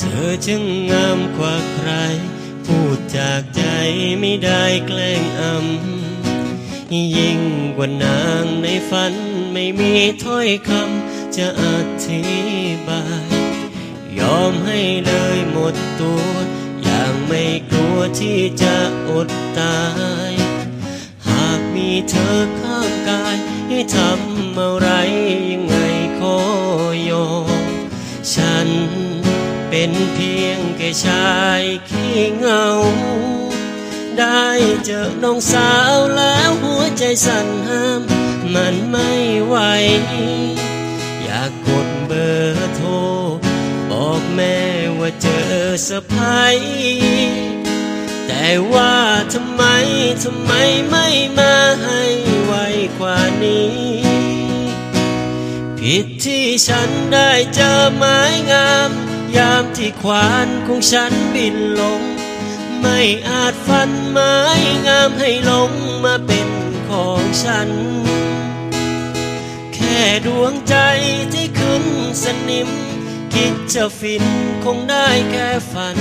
ช่างงามกว่าใคร พูดจากใจไม่ได้แกล้งอำยิ่งกว่านางในฝันไม่มีถ้อยคำจะอธิบาย ยอมให้เลยหมดตัว อย่างไม่กลัวที่จะอดตาย หากมีเธอข้างกาย ให้ทำอะไรยังไงขอยอมฉัน เป็นเพียงแค่ชายขี้เงา ได้เจอน้องสาวแล้วหัวใจสั่นห้าม มันไม่ไหว อยากกดเบอร์โทร บอกแม่ว่าเจอสะพายแต่ว่าทำไม ทำไมไม่มาให้ไวกว่านี้ ผิดที่ฉันได้เจอไม้งาม ยามที่ควานของฉันบินลง ไม่อาจฟันไม้งามให้ลงมาเป็นของฉัน แค่ดวงใจที่ขึ้นสนิม คิดจะฟินคงได้แค่ฝัน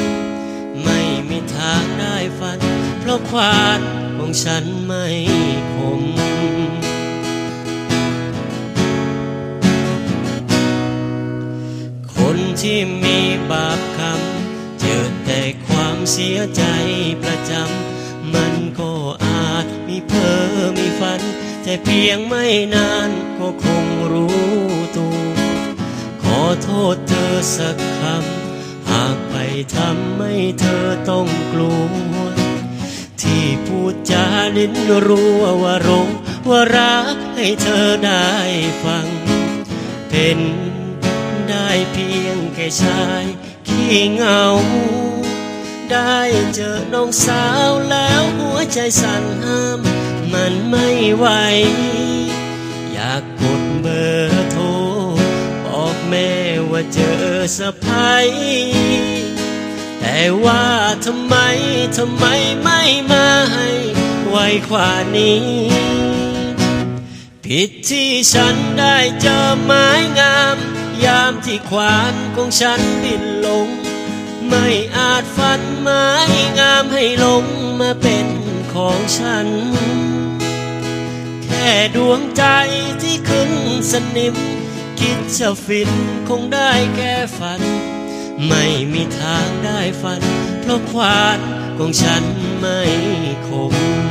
ไม่มีทางได้ฝัน เพราะควานของฉันไม่คม ที่มีบาปคำ เจอแต่ความเสียใจประจำ มันก็อาจมีเพ้อมีฝัน แต่เพียงไม่นานก็คงรู้ตัวขอโทษเธอสักคำ หากไปทำให้เธอต้องกลัว ที่พูดจาลิ้นรัวว่ารู้ว่ารักให้เธอได้ฟัง เป็น เพียงแค่ชายขี้เงา ได้เจอน้องสาวแล้วหัวใจสั่นห้าม มันไม่ไหว อยากกดเบอร์โทร บอกแม่ว่าเจอสะพายแต่ว่าทำไม ทำไมไม่มาให้ไวกว่านี้ ผิดที่ฉันได้เจอไม้งาม ที่ควานของฉันบินลง ไม่อาจฟันไม้งามให้ลงมาเป็นของฉัน แค่ดวงใจที่ขึ้นสนิม คิดจะฟินคงได้แค่ฝัน ไม่มีทางได้ฝัน เพราะควานของฉันไม่คม